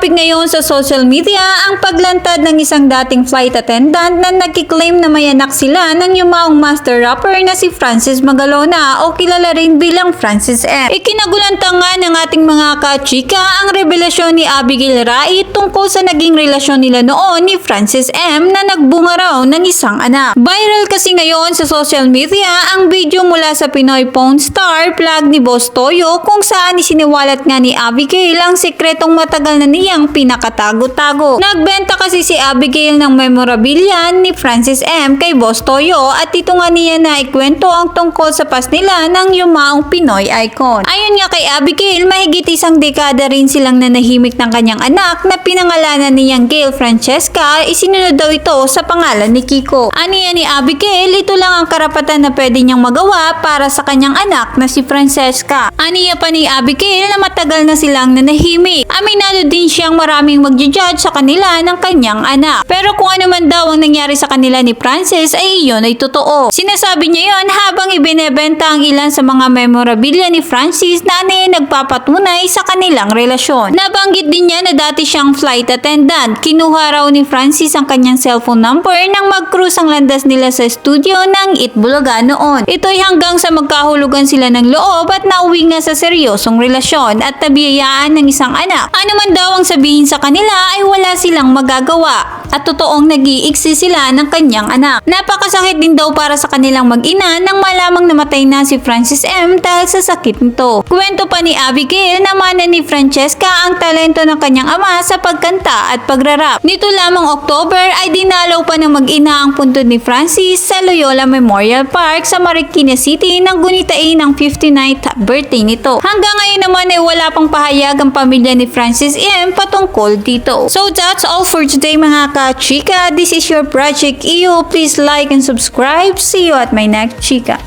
topic ngayon sa social media ang paglantad ng isang dating flight attendant na nagkiklaim na may anak sila ng yumaong master rapper na si Francis Magalona o kilala rin bilang Francis M. Ikinagulanta nga ng ating mga kachika ang revelasyon ni Abigail Rai tungkol sa naging relasyon nila noon ni Francis M na nagbunga raw ng isang anak. Viral kasi ngayon sa social media ang video mula sa Pinoy Pawn Star plug ni Boss Toyo kung saan isiniwalat nga ni Abigail ang sekretong matagal na niyang pinakatago-tago. Nagbenta kasi si Abigail ng memorabilia ni Francis M kay Boss Toyo at ito nga niya na ikwento ang tungkol sa past nila ng yumaong Pinoy icon. Ayon nga kay Abigail, mahigit isang dekada rin silang nanahimik ng kanyang anak na pinangalanan niyang Gail Francesca, isinunod daw ito sa pangalan ni Kiko. Aniya ni Abigail, ito lang ang karapatan na pwede niyang magawa para sa kanyang anak na si Francesca. Aniya pa ni Abigail na matagal na silang nanahimik. Aminado din siyang maraming magja-judge sa kanila ng kanyang anak. Pero kung ano man daw ang nangyari sa kanila ni Francis ay iyon ay totoo. Sinasabi niya yon habang ibinebenta ang ilan sa mga memorabilia ni Francis na ano nagpapatunay sa kanilang relasyon. Nabanggit din niya na dati siyang flight attendant. Kinuha raw ni Francis ang kanyang cellphone number nang mag-cruise ang landas nila sa studio ng Itbulaga noon. Ito'y hanggang sa magkahulugan sila ng loob at nauwi nga sa seryosong relasyon at nabiyayaan ng isang anak. Ano man daw ang sabihin sa kanila ay wala silang magagawa at totoong nag-iiksi sila ng kanyang anak. Napakasakit din daw para sa kanilang mag-ina nang malamang namatay na si Francis M dahil sa sakit nito. Kwento pa ni Abigail na mana ni Francesca ang talento ng kanyang ama sa pagkanta at pagrarap. Nito lamang October ay dinalaw pa ng mag-ina ang puntod ni Francis sa Loyola Memorial Park sa Marikina City nang gunitain ang 59th birthday nito. Hanggang ngayon naman ay wala pang pahayag ang pamilya ni Francis M patungkol dito. So that's all for today mga ka-chika. This is your Project EO. Please like and subscribe. See you at my next chika.